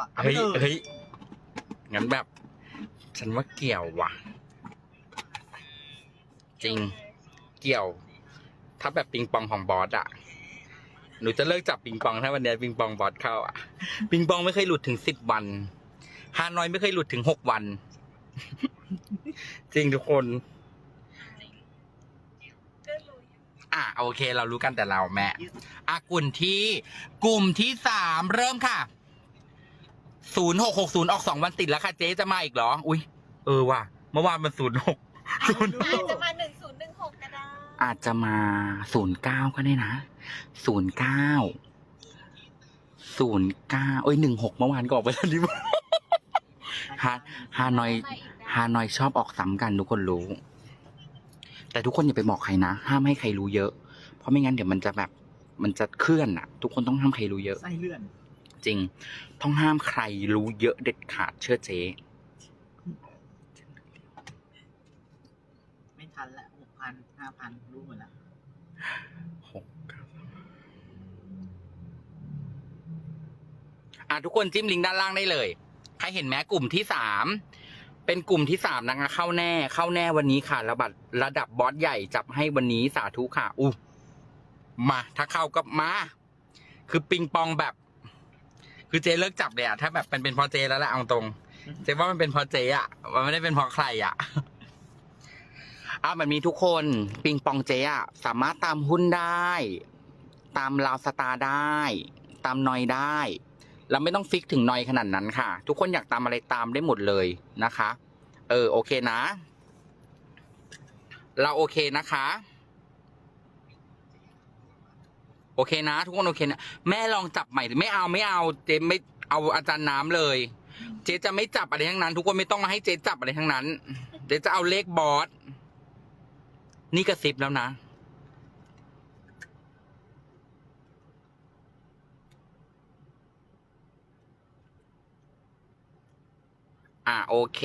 อะเขาบอกว่าอาเฮ้ยไปถอะเฮ้ยงั้นแบบ ฉันว่าเกี่ยวว่ะ จริงเกี่ยว ถ้าแบบปิงปองของบอสอะหนูจะเลิกจับปิงปองถ้าวันเนี้ยปิงปองบอสเข้าอะปิงปองไม่เคยหลุดถึงสิบวันฮานอยไม่เคยหลุดถึงหกวัน จริงทุกคน อะโอเค เรารู้กันแต่เราแม่อะกลุ่มที่กลุ่มที่สามเริ่มค่ะ ศูนย์หกหกศูนย์ออกสองวันติดแล้วค่ะเจ๊จะมาอีกเหรอ อุ้ยเออว่ะ เมื่อวานมันศูนย์หกศูนย์อาจจะมาหนึ่งศูนย์หนึ่งหกก็ได้อาจจะมาศูนย์เก้าก็ได้นะศูนย์เก้าศูนย์เก้าเอ้ยหนึ่งหกเมื่อวานก็ออกไปแล้วนี่ฮาฮานอยมาอีกได้ฮานอยชอบออกซ้ำกันทุกคนรู้ แต่ทุกคนอย่าไปบอกใครนะ ห้ามให้ใครรู้เยอะ เพราะไม่งั้นเดี๋ยวมันจะแบบมันจะเคลื่อนอะทุกคนต้องห้ามใครรู้เยอะ ไส้เลื่อน จริง ต้องห้ามใครรู้เยอะเด็ดขาดเชื่อเจ๊ไม่ทันละหกพันห้าพันรู้หมดละหกอะทุกคนจิ้มลิงก์ด้านล่างได้เลย ใครเห็นไหมกลุ่มที่สามเป็นกลุ่มที่สามนะคะเข้าแน่ เข้าแน่วันนี้ค่ะ ระดับระดับบอสใหญ่จับให้วันนี้สาธุค่ะอู้มา ถ้าเข้าก็มา คือปิงปองแบบ คือเจเลิกจับเลยอะถ้าแบบเป็นเป็นเพอเจแล้วแหละเอาตรง เจว่ามันเป็นเพอเจอะมันไม่ได้เป็นเพอใครอะอะแบบนี้ทุกคนปิงปองเจอะสามารถตามหุ้นได้ ตามลาวสตาร์ได้ ตามนอยได้ เราไม่ต้องฟิกถึงนอยขนาดนั้นค่ะ ทุกคนอยากตามอะไรตามได้หมดเลยนะคะ เออโอเคนะ เราโอเคนะคะ โอเคนะ ทุกคนโอเคนะ แม่ลองจับใหม่ไม่เอาไม่เอาเจ๊ไม่เอาอาจารย์น้ำเลย เจ๊จะไม่จับอะไรทั้งนั้น ทุกคนไม่ต้องมาให้เจ๊จับอะไรทั้งนั้น เจ๊จะเอาเลขบอสนี่กระซิบแล้วนะอะโอเค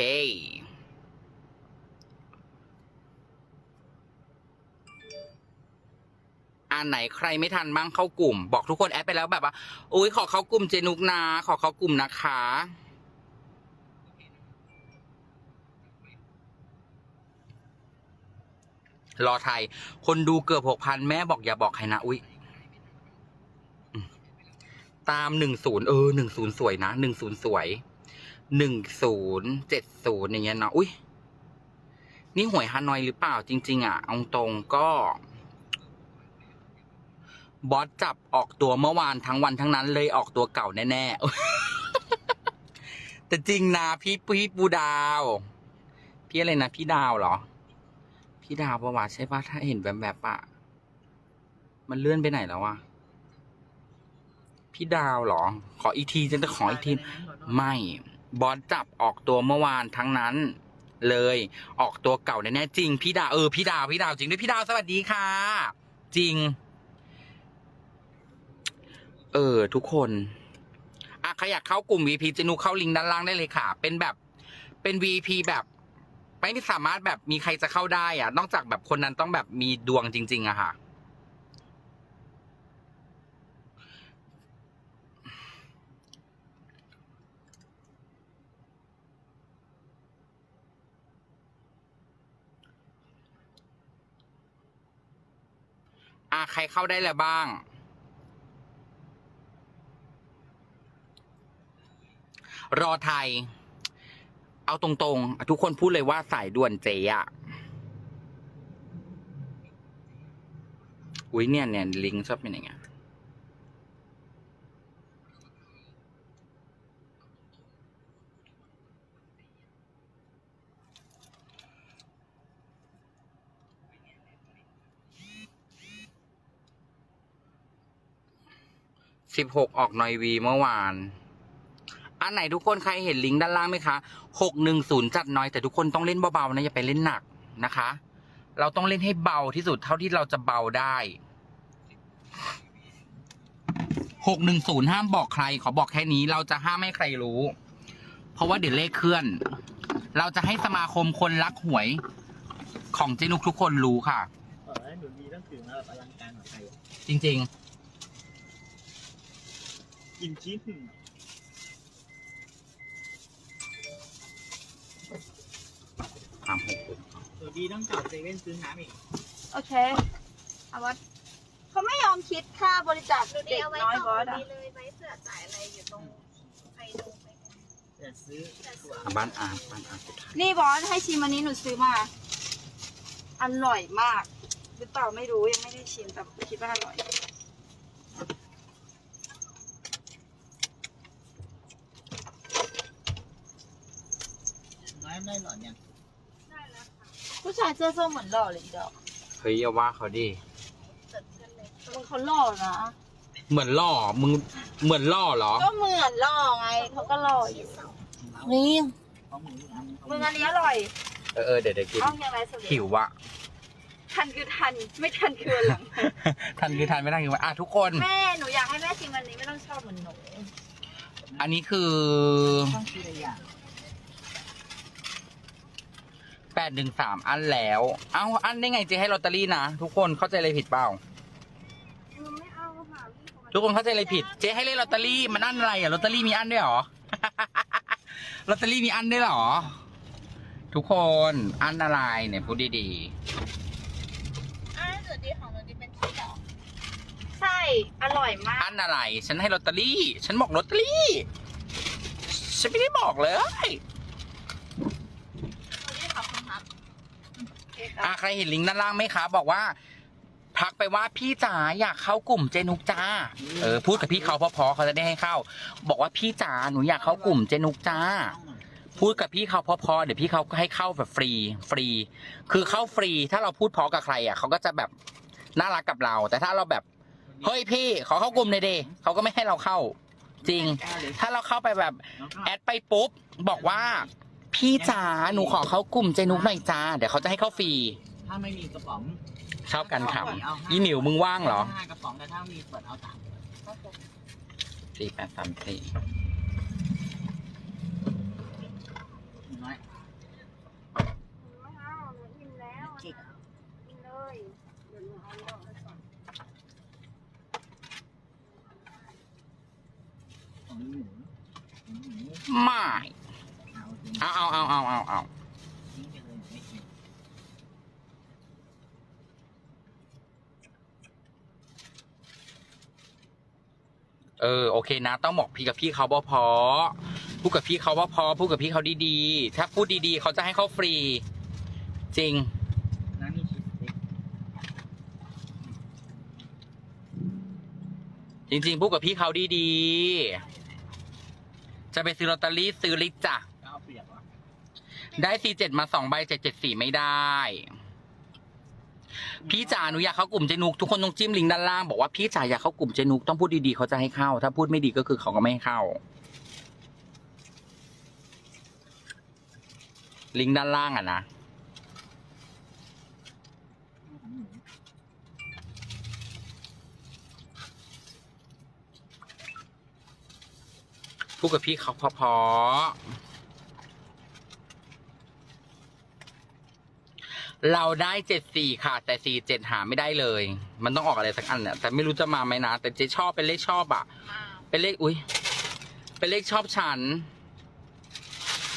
อันไหนใครไม่ทันบ้างเข้ากลุ่ม บอกทุกคนแอดไปแล้วแบบว่าอุ้ยขอเข้ากลุ่มเจนุกนะขอเข้ากลุ่มนะคะรอไทย คนดูเกือบหกพันแม่บอกอย่าบอกใครนะ อุ้ยตามหนึ่งศูนย์เออหนึ่งศูนย์สวยนะหนึ่งศูนย์สวยหนึ่งศูนย์เจ็ดศูนย์อย่างเงี้ยเนาะอุ้ยนี่หวยฮานอยหรือเปล่าจริง ๆ อะ เอาตรงก็ บอสจับออกตัวเมื่อวานทั้งวันทั้งนั้นเลยออกตัวเก่าแน่ๆ แต่จริงนะพี่พี่ปูดาว พี่อะไรนะพี่ดาวเหรอ พี่ดาวประวัติใช่ปะถ้าเห็นแบบแบบๆอะมันเลื่อนไปไหนแล้ววะพี่ดาวเหรอ ขออีกทีจะขออีกที ไม่บอสจับออกตัวเมื่อวานทั้งนั้น เลยออกตัวเก่าแน่ๆจริง พี่ดาวเออพี่ดาวพี่ดาวจริงด้วยพี่ดาวสวัสดีค่ะ จริง เออ ทุกคนอะใครอยากเข้ากลุ่ม VP จะนูเข้าลิงก์ด้านล่างได้เลยค่ะ เป็นแบบเป็น VP แบบไม่สามารถแบบมีใครจะเข้าได้อะนอกจากแบบคนนั้นต้องแบบมีดวงจริง ๆอะค่ะ อะใครเข้าได้แล้วบ้าง รอไทย เอาตรงๆ ทุกคนพูดเลยว่าสายด่วนเจอะอุ้ยเนี่ยเนี่ยลิงชอบเป็นอย่างเงี้ยสิบหกออกหนอยวีเมื่อวาน อันไหนทุกคนใครเห็นลิงก์ด้านล่างไหมคะหกหนึ่งศูนย์จัดน้อยแต่ทุกคนต้องเล่นเบาๆนะอย่าไปเล่นหนักนะคะ เราต้องเล่นให้เบาที่สุดเท่าที่เราจะเบาได้หกหนึ่งศูนย์ห้ามบอกใคร ขอบอกแค่นี้เราจะห้ามให้ใครรู้ เพราะว่าเดี๋ยวเลขเคลื่อน เราจะให้สมาคมคนรักหวย ของเจนุกทุกคนรู้ค่ะเออหนูดีต้องถือมาแบบอลังการกว่าใครอะจริง ๆ กินชิ้น สามหกศูนย์ตัวดีต้องจอดเซเว่นซื้อน้ำอีกโอเคเอาวัดเขาไม่ยอมคิดค่าบริจาคดูดีเด็กเอาไว้น้อยต่บออสอะดีเลยไว้เผื่อจ่ายอะไรอยู่ตรงไปดูไปดูจะซื้อตัว อะบ้านอาร์ตบ้านอาร์ตสุดท้ายนี่บอสให้ชิมอันนี้หนูซื้อมา อร่อยมาก หรือเปล่าไม่รู้ยังไม่ได้ชิมแต่คิดว่าอร่อย น้อยได้หรอเนี่ยได้แล้วค่ะ ผู้ชายเสื้อส้มเหมือนหล่อเลยอีดอกเฮ้ยอย่าว่าเขาดิเสร็จกันเลยแต่มันเขาหล่อนะ เหมือนล่อ มึง เหมือนล่อเหรอ ก็เหมือนหล่อไงเขาก็หล่ออยู่นี่ของหมูอีกอันมึงอันนี้อร่อย เออเออเดี๋ยวเดี๋ยวกิน เอ้ายังไงสุดหิวอะทันคือทันไม่ทันคือวันหลัง ทันคือทันไม่ได้คือว่าอะทุกคน แม่หนูอยากให้แม่ชิมอันนี้ไม่ต้องชอบเหมือนหนู อันนี้คือ ต้องซื้ออะไรอย่าง แปดหนึ่งสามอันแล้ว เอ้าอันได้ไงเจ๊ให้ลอตเตอรี่นะ ทุกคนเข้าใจอะไรผิดเปล่า ไม่เอาค่ะทุกคนเข้าใจอะไรผิด เจ๊ให้เล่นลอตเตอรี่มันอันอะไรอะลอตเตอรี่มีอันด้วยเหรอ ลอตเตอรี่มีอันด้วยเหรอ ทุกคนอันอะไรเนี่ยพูดดีอ่าหนูดีของหนูดีเป็นที่ดอกใช่ อร่อยมาๆกอันอะไร ฉันให้ลอตเตอรี่ ฉันบอกลอตเตอรี่ ฉันไม่ได้บอกเลย หนูดีขอบคุณครับ อะใครเห็นลิงก์ด้านล่างไหมคะ บอกว่าทักไปว่าพี่จ๋าอยากเข้ากลุ่มเจนุกจ้า เออพูดกับพี่เขาเพอๆเขาจะได้ให้เข้า บอกว่าพี่จ๋าหนูอยากเข้ากลุ่มเจนุกจ้า พูดกับพี่เขาเพอๆเดี๋ยวพี่เขาก็ให้เข้าแบบฟรีฟรี คือเข้าฟรีถ้าเราพูดเพอกับใครอะเขาก็จะแบบน่ารักกับเรา แต่ถ้าเราแบบเฮ้ยพี่ขอเข้ากลุ่มหน่อยเดเขาก็ไม่ให้เราเข้า จริง ถ้าเราเข้าไปแบบแอดไปปุ๊บบอกว่า พี่จ๋าหนูขอเข้ากลุ่มเจนุกหน่อยจ้า เดี๋ยวเขาจะให้เข้าฟรีถ้าไม่มีกระป๋องชอบกันขำอีหมิวมึงว่างเหรอห้ากระป๋องแต่ถ้ามีเปิดเอาสามสี่แปดสามสี่น้อยไม่เอาหนูอิ่มแล้วกินเลยเดี๋ยวหนูเอาดอกไปก่อนของหมูของหมูไม่ เอาเอาเอาเอาเอาเอาเออโอเคนะต้องบอกพี่กับพี่เขาว่าพอพูดกับพี่เขาว่าพอพูดกับพี่เขาดีๆ ถ้าพูดดีๆ เขาจะให้เขาฟรี จริงจริงๆพูดกับพี่เขาดีๆ จะไปซื้อลอตเตอรี่ซื้อลิจ้ะ ก็เอาเปรียบวะ ได้สี่เจ็ดมาสองใบเจ็ดเจ็ดสี่ไม่ได้ พี่จ๋าหนูอยากเข้ากลุ่มเจนุกทุกคนต้องจิ้มลิงก์ด้านล่างบอกว่าพี่จ๋าอยากเข้ากลุ่มเจนุกต้องพูดดีๆเขาจะให้เข้า ถ้าพูดไม่ดีก็คือเขาก็ไม่ให้เข้า ลิงก์ด้านล่างอะนะพูดกับพี่เขาพอๆ เราได้เจ็ดสี่ค่ะ แต่สี่เจ็ดหาไม่ได้เลย มันต้องออกอะไรสักอันเนี่ยแต่ไม่รู้จะมาไหมนะแต่เจ๊ชอบเป็นเลขชอบอะมาเป็นเลขอุ้ยเป็นเลขชอบฉัน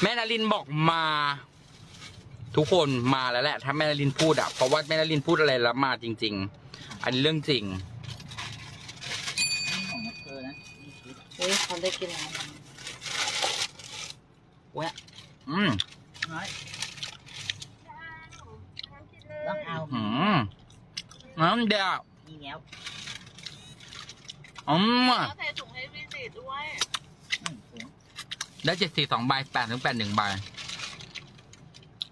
แม่นารินบอกมา ทุกคนมาแล้วแหละ ถ้าแม่นารินพูดอะเพราะว่าแม่นารินพูดอะไรแล้วมาจริง ๆ อันนี้เรื่องจริงนี่ของนักเตอร์นะนี่ชีสเฮ้ยเขาได้กินแล้วอืมน้อยน้ำกินเลย ต้องเอาอืมน้ำเดียวนี่แล้วอืมแล้วใส่ถุงให้พี่ติดด้วยอืมเสียงได้เจ็ดสี่สองใบแปดถึงแปดหนึ่งใบ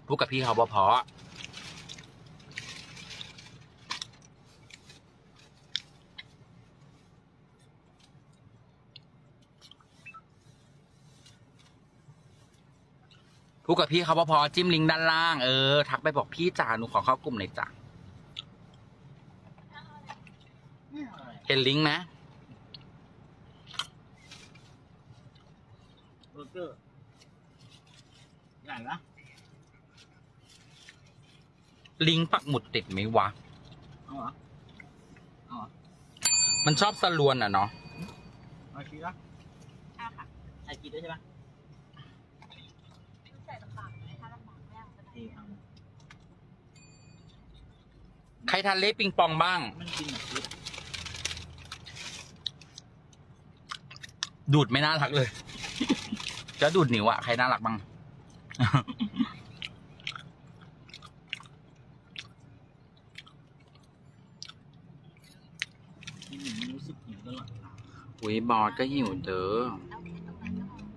พูดกับพี่เขาเพรา พูดกับพี่เขาเพราะจิ้มลิงก์ด้านล่างเออทักไปบอกพี่จ๋าหนูขอเข้ากลุ่มหน่อยจ้ะไม่เอาอะไรเห็นลิงก์ไหมเบอร์เกอร์ใหญ่ปะลิงก์ปักหมุดติดไหมวะ เอาเหรอเอาเหรอมันชอบสลวนอะเนาะเเอาชีสละอะค่ะใส่ชีสด้วยใช่ปะ ใส่ลำบากไหมถ้าลำบากไม่ เอาก็ได้ที่ทใครทานเละปิงปองบ้างำมันกินแบบชีสดูดไม่น่ารักเลย จะดูดนิ้วอะใครน่ารักบ้าง กินอย่างนี้รู้สึกหิวตลอดเวลาอุ้ยบอสก็หิวเด้อเอา